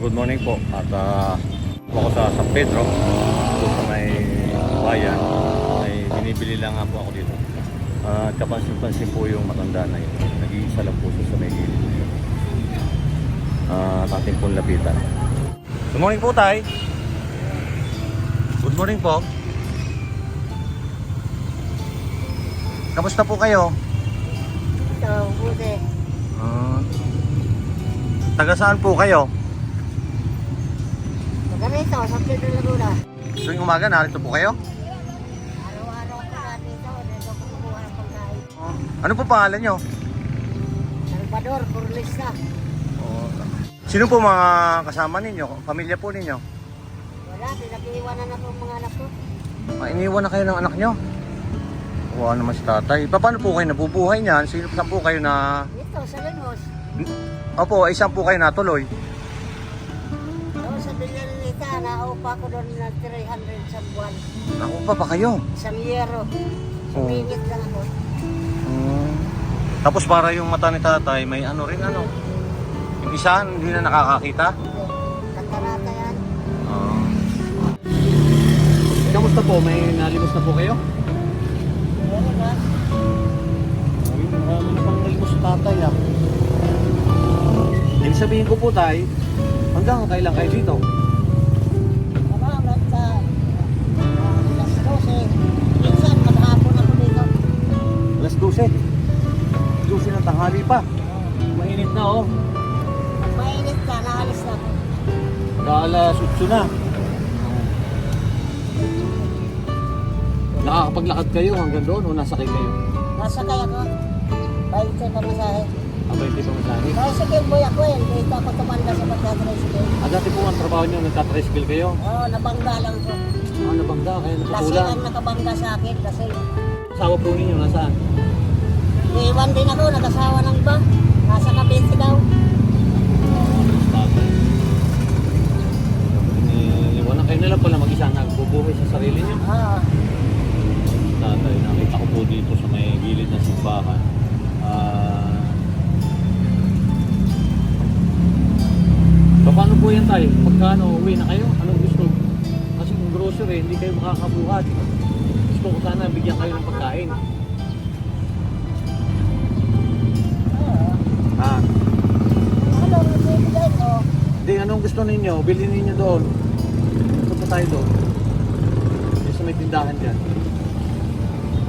Good morning po. At uh, ako sa San Pedro, doon sa may bayan, ay binibili lang nga po ako dito. At kapansin-pansin po yung matanda na yun. Nag-iisa lang po siya sa may gilid. Uh, ating pong lapitan. Good morning po, Tay. Good morning po. Kamusta po kayo? Ito, buti. Uh, taga saan po kayo? Ganito, sa Pedro Laguna. Tuwing umaga, narito po kayo? Araw-araw ko na dito, dito ko kumuha ng pagkain. Ano po pangalan nyo? Salvador, Burlista. Sino po mga kasama ninyo? Pamilya po ninyo? Wala, pinag-iiwanan ako ng mga anak ko. Ah, iniwan na kayo ng anak nyo? Wow naman si tatay. Pa- Paano po kayo nabubuhay niyan? Sino saan po kayo na... Dito, sa Limos. Opo, saan po kayo natuloy? Naupa ko doon na 300 sa buwan. Ako pa pa kayo. Isang yero. Oh. Sumingit lang ako. Hmm. Tapos para yung mata ni tatay, may ano rin ano. Yung isa, hindi na nakakakita. Katarata yan. Ah. Kamusta po? May nalimos na po kayo? Meron ba? Ay, marami na pang nalimos sa tatay ah. Ibig sabihin ko po tay, hanggang kailan kayo dito? Ng tanghali pa. Mainit na oh. Pag mainit ka, naalis na ako. Alas 8 na. Nakakapaglakad kayo hanggang doon o nasakay kayo? Nasakay ako. Bayin sa pamasahe. Abay, hindi pa masahe. Kaya sige, boy ako eh. Dito ako tumanda sa pagkatricycle. Ah, dati po ang trabaho nyo, nagtatricycle kayo? Oo, nabangga lang ko. Ah, nabangga, kaya Kasi napatulan. ang nakabangga sa akin kasi Asawa po ninyo, nasaan? Iwan din ako, nag-asawa ng iba. Nasa Cavite daw. Tatay. Iniwanan kayo na lang pala mag-isa nagbubuhay sa sarili nyo. Oo. Tatay, nakita ko po dito sa may gilid ng simbahan. Ah... so, paano po yan tayo? Pagkano uwi na kayo? Anong gusto? Kasi kung grocery, hindi kayo makakabuhat. Gusto ko sana bigyan kayo ng pagkain. Ha? Ano, bibigay ko? Hindi, anong gusto ninyo? Bilhin ninyo doon. Punta tayo doon. Yung sa may tindahan dyan.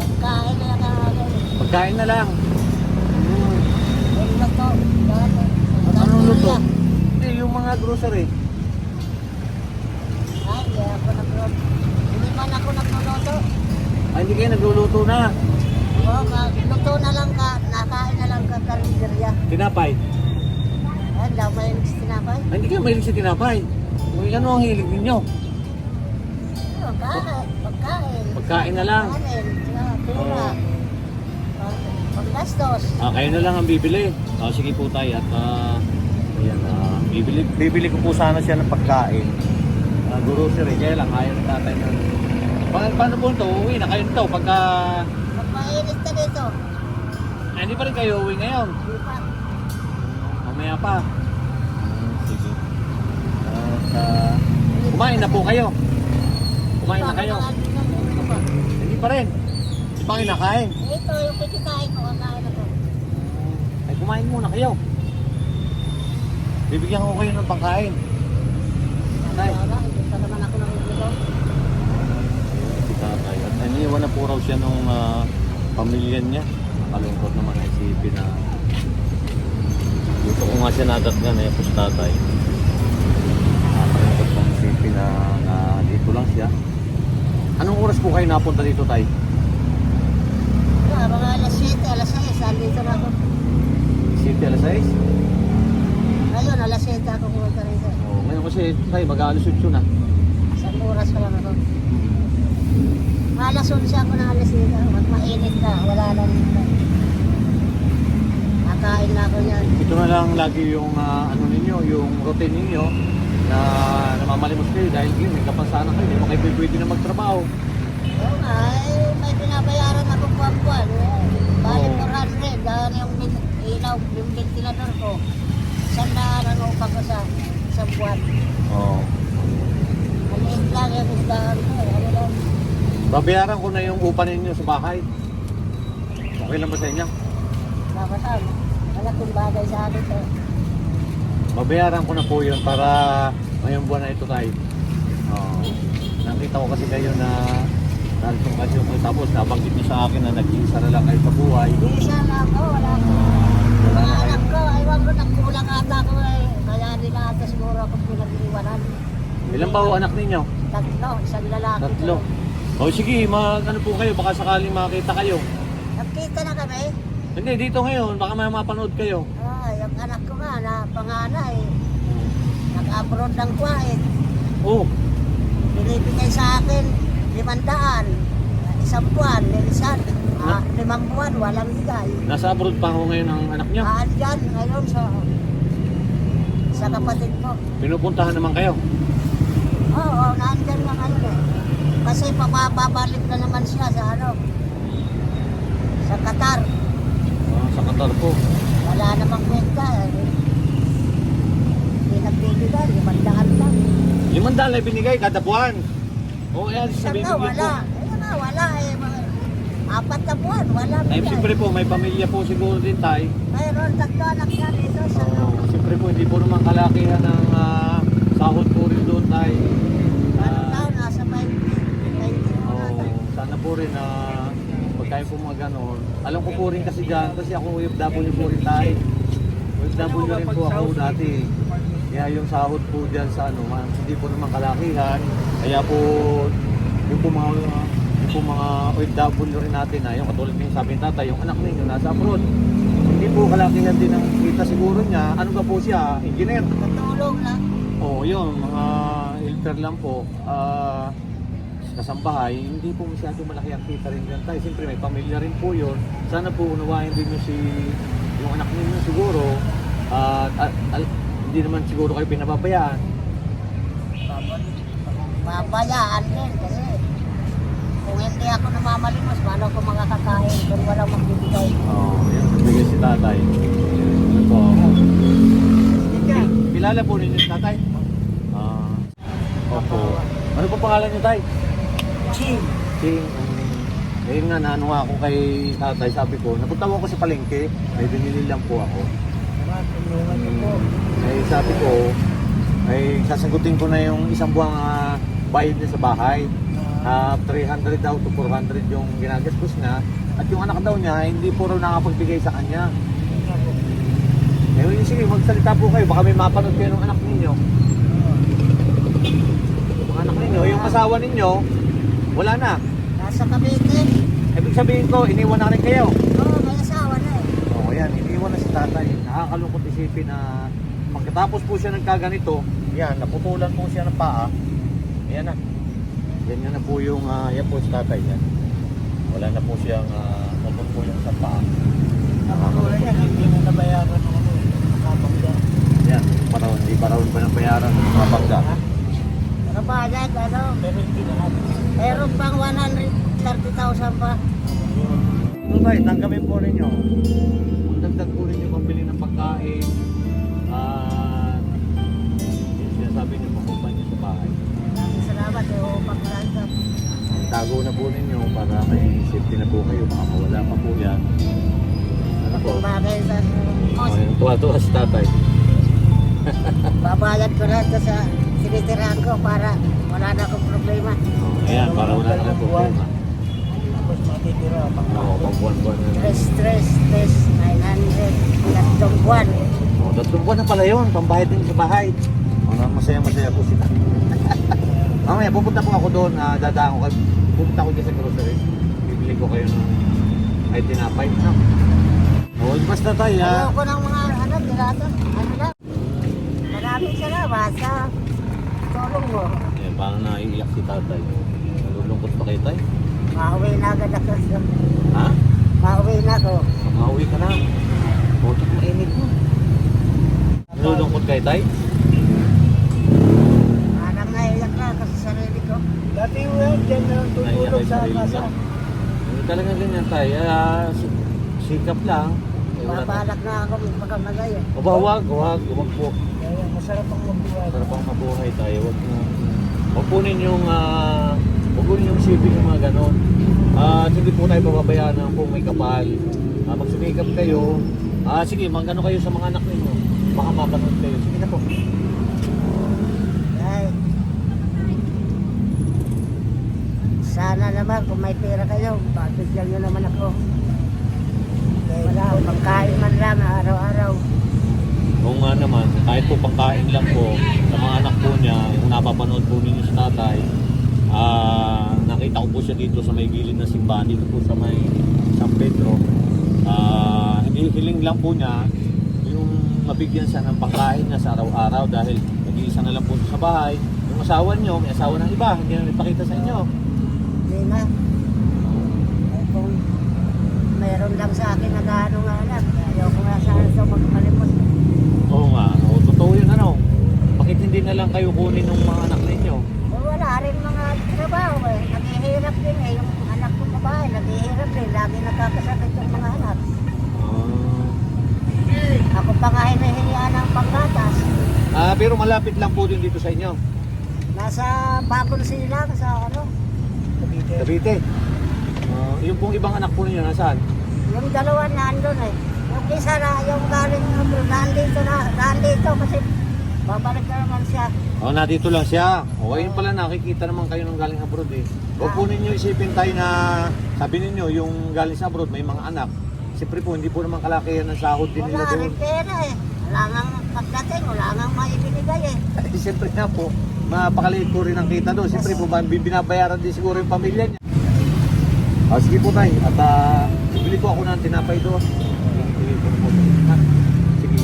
Pagkain na lang ako. Pagkain na lang. Hmm. Yung luto. Anong luto? Hindi, yung mga grocery. Ay, hindi ako nagluto. Hindi man ako nagluluto. Ay, hindi kayo nagluluto na. Oo, ka- luto na lang ka. Nakain na lang ka karinderya. Tinapay. Ay, daw may tinapay. Ay, hindi kayo mahilig sa tinapay. Uy, ano ang hilig ninyo? Pagkain. Pagkain. Pagkain na lang. Kanin. ah, Pera. Pag- Paggastos. Ah, kayo na lang ang bibili. Ah, sige po tayo at ah, ayan, ah, bibili, bibili ko po sana siya ng pagkain. Ah, grocery, kaya lang ayaw ng tatay na. Pa paano po ito? Uwi na kayo nito pagka... Ka dito. Ah, hindi pa rin kayo uwi ngayon. Di pa. Mamaya pa. Ah, sige. At ah, kumain na po kayo. Kumain na kayo. Ito. Hindi pa rin. Hindi pa kayo nakain. Ito yung pagkikain ko. Kakain ako. Ay, kumain muna kayo. Bibigyan ko kayo ng pangkain. Tay. Hindi pa naman ako nabibilo. Si tatay. At iniwan na po raw siya nung ah, pamilya niya. Kalungkot naman ang isipin na dito ko nga siya nadatgan eh, po si tatay. Nakakalungkot pang isipin na, na dito lang siya. Anong oras po kayo napunta dito, tay? Ah, mga alas 7, alas 6. Andito na ako. City alas 6? Ngayon, alas 7 ako pumunta rito. Oh, ngayon kasi tay, mag-aalas 8 na. Isang oras pa lang ako. Alas 11 ako na alas dito. Pag mainit ka, wala na dito. Nakain na ako yan. Ito na lang lagi yung ah, ano ninyo, yung routine ninyo na namamalimos kayo dahil yun, may kapansanan kayo, hindi mo kayo pwede na magtrabaho. Oo nga, eh, may binabayaran ako buwan-buwan. Eh. Bali Oo. 400. Dahil yung bin- ilaw, yung ventilador ko. Sandaan ang upa ko sa isang buwan. Oo. Maliit lang yung isdahan ko. eh. Ano lang. Babayaran ko na yung upa ninyo sa bahay. Okay lang ba sa inyo? Kapatan. Malaking bagay sa akin to. Babayaran ko na po yun para ngayong buwan na ito tayo. Oo. nakita ko kasi kayo na nalitong kasi ko tapos nabanggit niyo sa akin na nag-iisa na lang kayo sa buhay. Isa na ako, wala ko. Wala na kayo. ko, aywan ko, nagkulang ata ko eh. Kaya nila ata siguro ako pinag-iwanan. Ilan ba ho anak ninyo? Tatlo, isang lalaki. Tatlo. O sige, mag ano po kayo, baka sakaling makita kayo. Nagkita na kami. Hindi, dito ngayon, baka may mapanood kayo. Ah, yung anak ko nga na panganay. Nag-abroad lang ko eh. Oh, Binibigay sa akin limandaan. Isang buwan, nilisan. Ah, limang buwan, walang bigay. nasa abroad pa ho ngayon ang anak niyo. Ah, dyan, ngayon sa sa kapatid ko. Pinupuntahan naman kayo. Oo, oh, nandyan nga ngayon eh. Kasi papababalik na naman siya sa ano, sa Qatar. Ah, sa Qatar po. Wala namang kwenta eh. Hindi nagbibigay, limandaan lang. Limandaan na binigay kada buwan. O, eh, Isang sabihin na, ko wala. Ayun nga, wala eh. Apat na buwan, wala Ay, bigay. siyempre po, may pamilya po siguro din tayo. Mayroon tatlo anak niya dito sa Oo, siyempre po, hindi po naman kalakihan ng ah, sahod po rin doon tayo. Ano Ah, daw, nasa 20. 20 mo Oo, na. po rin na pag tayo po mga ganon. Alam ko po rin kasi dyan, kasi ako OFW po rin tayo. OFW rin po ako dati. Kaya yung sahod po dyan sa ano, ma- hindi po naman kalakihan. Kaya po, yung po mga yung po mga OFW rin natin na yung katulad ng sabi ng tatay, yung anak ninyo nasa abroad. Hindi po kalakihan din ang kita siguro niya. Ano ba po siya? Engineer. Natulong lang. Oo, yun, mga helper lang po. Ah, sa kasambahay, hindi po masyado malaki ang kita rin dyan tayo. Siyempre may pamilya rin po yun. Sana po unawain din nyo si yung anak ninyo siguro. At at- al- hindi naman siguro kayo pinababayaan. Babayaan din kasi kung hindi ako namamalimos, paano ko makakakain kung walang magbibigay? Oo, oh, yun. Bigay si tatay. Ano po? Kilala po ninyo si tatay? Ah, opo. Ano po pangalan niyo tay? Ching. Ching, um, ayun nga, naano nga ako kay tatay, sabi ko, napunta ko sa palengke, may binili lang po ako. Matulungan niyo po. Ay sabi ko, ay sasagutin ko na yung isang buwang ah, bayad niya sa bahay. Ah, 300 daw to 400 yung ginagastos niya. At yung anak daw niya, hindi raw nakapagbigay sa kanya. Eh, yun, sige, magsalita po kayo. Baka may mapanood kayo ng anak ninyo. Yung anak ninyo, yung asawa ninyo, wala na. Nasa Cavite. Ibig sabihin ko, iniwan na rin kayo. Oo, may asawa na eh. Oo, yan. Iniwan na si tatay. Nakakalungkot isipin na pagkatapos po siya ng kaganito, yan, naputulan po siya ng paa. Yan na. Yan yan na po yung, ah, yan po si tatay. Yan. Wala na po siyang, uh, po yung sa paa. Nakakula niya, hindi na nabayaran ako. Nakapagda. Yan, paraw, hindi paraw pa ng bayaran ng mga bangga. Nabayad, ano? Pero hindi na natin. Meron pang 130,000 pa. Tayo, tanggapin po ninyo. Dagdag po ninyo pambili ng pagkain, at yung sinasabi niyo, makupan niyo sa bahay. Maraming salamat, eh, upang lang tago na po ninyo para may safety na po kayo baka mawala pa po yan ano po bagay sa oh, yung tuwa-tuwa si tatay babayad ko na ito sa sinitirahan ko para wala na akong problema. Ayan para wala na po problema Tapos matitira pa. oo pag buwan-buwan na lang Stress, stress, stress, 900, tatlong buwan. oh, tatlong buwan na pala yun pambayad din sa bahay oh, masaya masaya po sila mamaya pupunta po ako doon uh, dadaan ko pupunta ko dyan sa grocery bibili ko kayo ng ay tinapay no? oh, basta tayo ha Ayoko ng mga ano, tirado. Ano lang. Maraming salamat sa tulong mo. eh, parang naiiyak si tatay nalulungkot pa kayo tayo Mauwi na agad ako. ha? Mauwi na ako. Makauwi ka na. Putok mainit mo. Nalulungkot kayo, tay? Parang naiyak na kasi sarili ko. Dati yan, dyan na tutulog sa kasa. Hindi talaga ganyan, tay. Si- sikap lang. Babalak na ako magpakamagay eh. O ba, wag, wag, wag po. Masarap ang mabuhay. Para pang mabuhay tayo, wag mo. Wag po ninyong, ah, wag po ninyong isipin yung mga ganon. Ah, hindi po tayo pababayaan na kung may kapal. Ah, magsumikap kayo. Ah, sige, magano kayo sa mga anak ninyo. Baka mapanood kayo. Sige na po. Sana naman kung may pera kayo, babigyan nyo naman ako. Wala, pagkain man lang araw-araw. Oo nga naman, kahit po pangkain lang po sa mga anak po niya, yung napapanood po ninyo sa tatay, ah, nakita ko po siya dito sa may gilid ng simbahan, dito po sa may San Pedro. Ah, hindi hiling lang po niya yung mabigyan siya ng pangkain niya sa araw-araw dahil nag-iisa na lang po siya sa bahay. Yung asawa niyo, may asawa ng iba, hindi na ipakita sa inyo. Hindi na. Ay, kung meron lang sa akin na gaano nga anak, ayaw ko nga sana ito magpalimot. Oo nga, oo, totoo yun ano. Bakit hindi na lang kayo kunin ng mga anak ninyo? Rin mga trabaho eh. Naghihirap din eh. Yung anak ko babae, naghihirap din. Lagi nakakasakit yung mga anak. Ah. Ako pa nga hinahiyaan ng panggatas. Ah, pero malapit lang po din dito sa inyo. Nasa Bagong Silang sa ano. Cavite. Ah, yung pong ibang anak po ninyo nasaan? Yung dalawa na andun eh. Yung isa na, yung galing nandito na, nandito kasi babalik na naman siya. Oh, nandito lang siya. O, ayun pala nakikita naman kayo ng galing abroad eh. Huwag po ninyo isipin tayo na sabi ninyo yung galing sa abroad may mga anak. Siyempre po, hindi po naman kalakihan ng sahod din nila Wala doon. rin pera eh. Wala nga pagdating, wala nga maibinigay eh. Eh, Siyempre nga po, mapakaliit po rin ang kita doon. Siyempre po, ba- binabayaran din siguro yung pamilya niya. Ah, sige po tayo. At ah, bibili po ako ng tinapay doon. Bibili po po. Ha? Sige.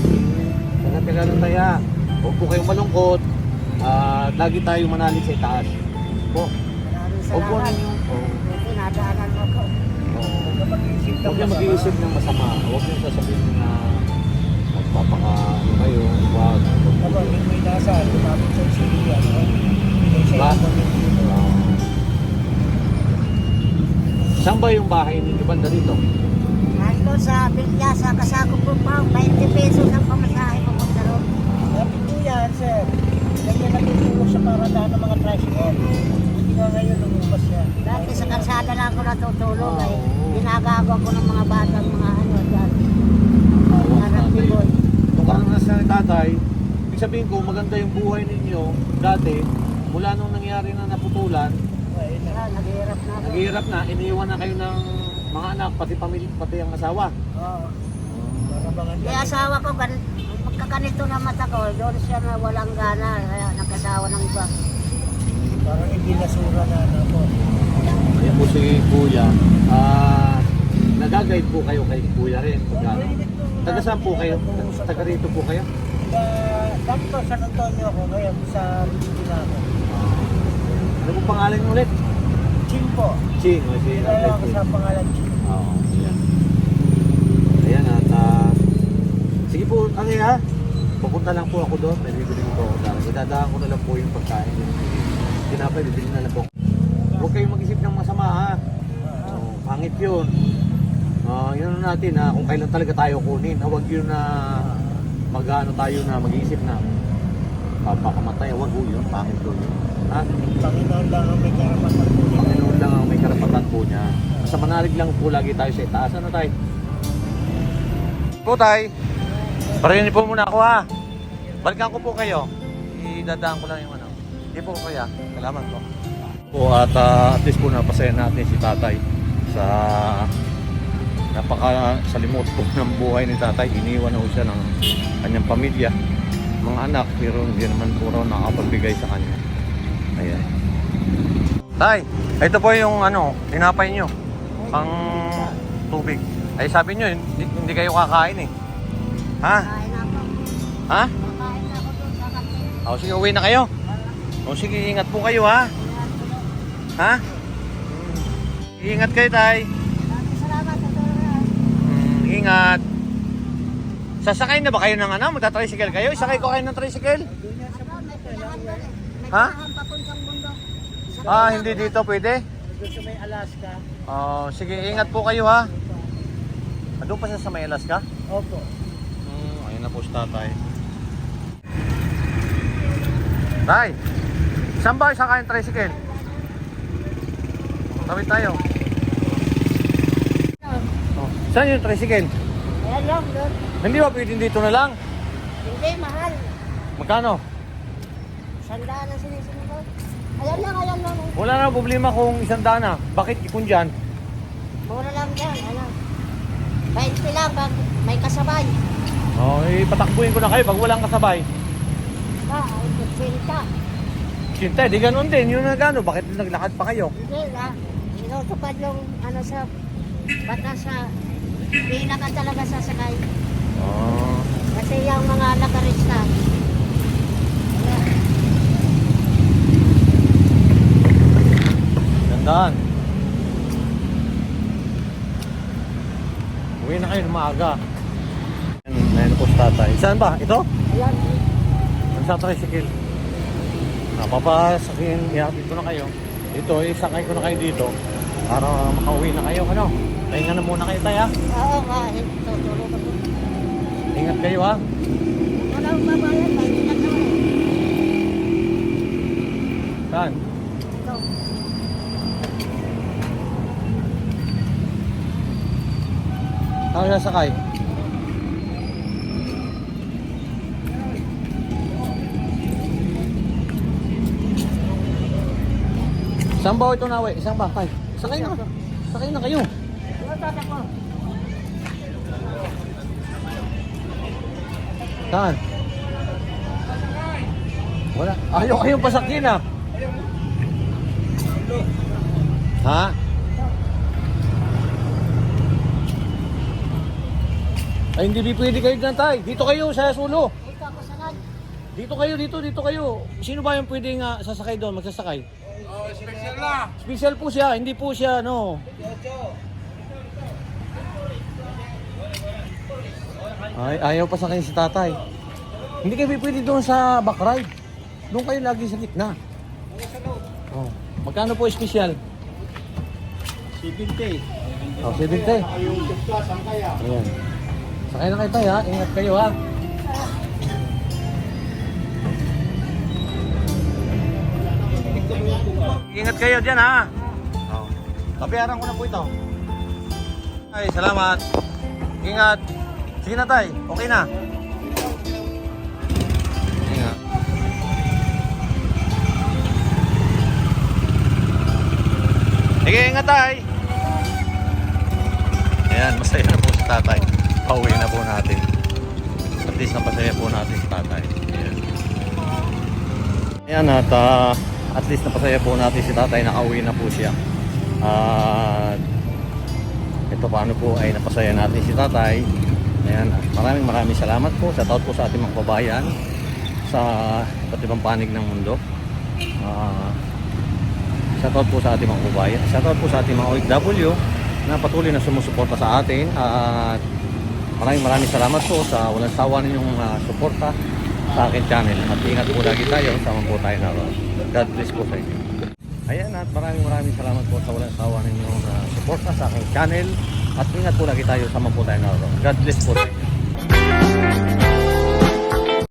Taga-taga lang tayo. ha. Huwag po kayong malungkot. Ah, lagi tayo manalig sa itaas. Po. Maraming Huwag po salamat. ninyo. Oh. Buti nadaanan mo ko. Huwag niyo mag-iisip ng masama. Huwag niyo sasabihin na magpapaka ano kayo. Huwag. Kapag may nasa, lumapit sa siliya. Ba? Ah. Saan ba yung bahay ninyo banda dito? Nandito sa Bilyasa, kasako po pa, 20 pesos ang pamasahe. Yan, sir. Ganyan natutulog sa paradaan ng mga tricycle. Hindi nga ngayon lumabas yan. Dati sa kalsada lang ako natutulog eh. Oo. Ginagawa ko ng mga batang mga ano dyan. Huwag Harap ni Boy. Kung karanasan ni tatay, ibig sabihin ko maganda yung buhay ninyo dati, mula nung nangyari na naputulan, Ayun na. Naghihirap na naghihirap na, iniwan na kayo ng mga anak, pati pamilya, pati ang asawa. Oo. Bangan Yung asawa ko, gan pagkaganito na mata ko, doon siya na walang gana, kaya nagkasawa ng iba. Parang hindi nasura na ano po. Ayan po si Kuya. Ah, nagagayad po kayo kay Kuya rin. Pagkano? Taga saan po kayo? Taga rito po kayo? Po San Antonio ako, ngayon sa Pilipinas ako. Ano po pangalan niyo ulit? Chin po. Ching. O, si Kilala ako sa pangalan Chin. Oo, ayan. Ayan at ah, sige po, ano ha? Pupunta lang po ako doon. May bibili ko ako dahil. Idadaan ko na lang po yung pagkain. Tinapay, bibili na lang po. Huwag kayong mag-isip ng masama ha. Oh, pangit yun. Ah, yun na natin ha, kung kailan talaga tayo kunin. Huwag yun na mag-ano tayo na mag-iisip na papakamatay. Huwag po yun, pangit yun. Ha? Panginoon lang ang may karapatan po niya. Panginoon lang ang may karapatan po niya. Sa manalig lang po lagi tayo sa itaas. Ano tayo? Po tay. Parinig po muna ako ha. Balikan ko po kayo. Idadaan ko lang yung ano. Hindi po kaya. Salamat po. Po at ah, at least po napasaya natin si tatay sa napaka salimot po ng buhay ni tatay. Iniwan ho siya ng kanyang pamilya, mga anak, pero hindi naman po raw nakapagbigay sa kanya. Ayan. Tay, ito po yung ano, tinapay nyo. Pang tubig. Ay sabi nyo, hindi, hindi kayo kakain eh. Ha? Kain ako. Ha? Makain ako doon sa kantin. O sige, uwi na kayo. O sige, ingat po kayo ha. Ha? Ingat kayo, tay. Salamat sa tulong. Mm, ingat. Sasakay na ba kayo ng ano? Magta-tricycle kayo? Isakay ko kayo ng tricycle? Doon. May Ha? Ah, hindi dito pwede? Doon sa may Alaska. Oh, sige, ingat po kayo ha. Andun pa siya sa may Alaska? Opo. Na po si tatay. Tay, saan ba isa kayong tricycle? Tawid tayo. Oh, saan yung tricycle? Ayan lang, doon. Hindi ba pwedeng dito na lang? Hindi, mahal. Magkano? Sandaan ang sinisunod ko. Ayan lang, ayan lang. Wala na problema kung isang dana. Bakit ipon dyan? Mura lang dyan, ano. 20 lang pag may kasabay. Oh, ipatakbuhin ko na kayo pag walang kasabay. Ha, ay kutsinta. Siyempre, di ganun din. Yun na gano. Bakit naglakad pa kayo? Hindi na. Inutupad yung ano sa batas sa pila ka talaga sasakay. Oh. Kasi yung mga nakarista. Gandaan. Uwi na kayo ng maaga. Po si tatay. Saan ba? Ito? Ayan. Sa tricycle. Napapasakin, ihatid ko na kayo. Dito, isakay ko na kayo dito. Para makauwi na kayo. Ano? Pahinga na muna kayo tayo. Oo nga, eh. Ingat kayo ha. Wala akong babayan, ilan naman. Saan? Ito. Saan ka sasakay? Saan ba ito nawe? Saan ba? Tay? Sakay na. Sakay na kayo. Saan? Wala. Ayaw kayong pasakin ah. Ha? Ay, hindi di pwede kayo dyan, tay. Dito kayo sa sulo. Ito ako sanad. Dito kayo, dito, dito kayo. Sino ba yung pwedeng ah, sasakay doon, magsasakay? Oh, special na. Special po siya, hindi po siya, no. Ay, ayaw pa sa kayo si tatay. Hindi kayo pwede doon sa back ride. Doon kayo lagi sa gitna. Oh. Magkano po special? 70. Oh, 70. Yung plus, ang kaya? Ayan. Sakay na kayo tayo ha. Ingat kayo ha. Ingat kayo dyan ha. Oh. Kabayaran ko na po ito. Ay, salamat. Ingat. Sige na tay. Okay na. Ingat. Sige, ingat tay. Ayan, masaya na po si tatay. Pauwi na po natin. At least napasaya po natin si tatay. Ayan. Ayan at ah, at least napasaya po natin si tatay. Nakauwi na po siya. At ito paano po ay napasaya natin si tatay. Ayan, maraming maraming salamat po. Sa po sa ating mga kababayan sa iba't ibang panig ng mundo. Ah, Shoutout po sa ating mga kababayan. Shoutout po sa ating mga OFW na patuloy na sumusuporta sa atin. At maraming maraming salamat po sa walang sawa ninyong ah, suporta sa akin channel. At ingat po lagi tayo. Sama po tayo na God bless po sa inyo. Ayan at maraming maraming salamat po sa walang sawa ninyong ah, suporta sa aking channel. At ingat po lagi tayo. Sama po tayo na God bless po sa inyo.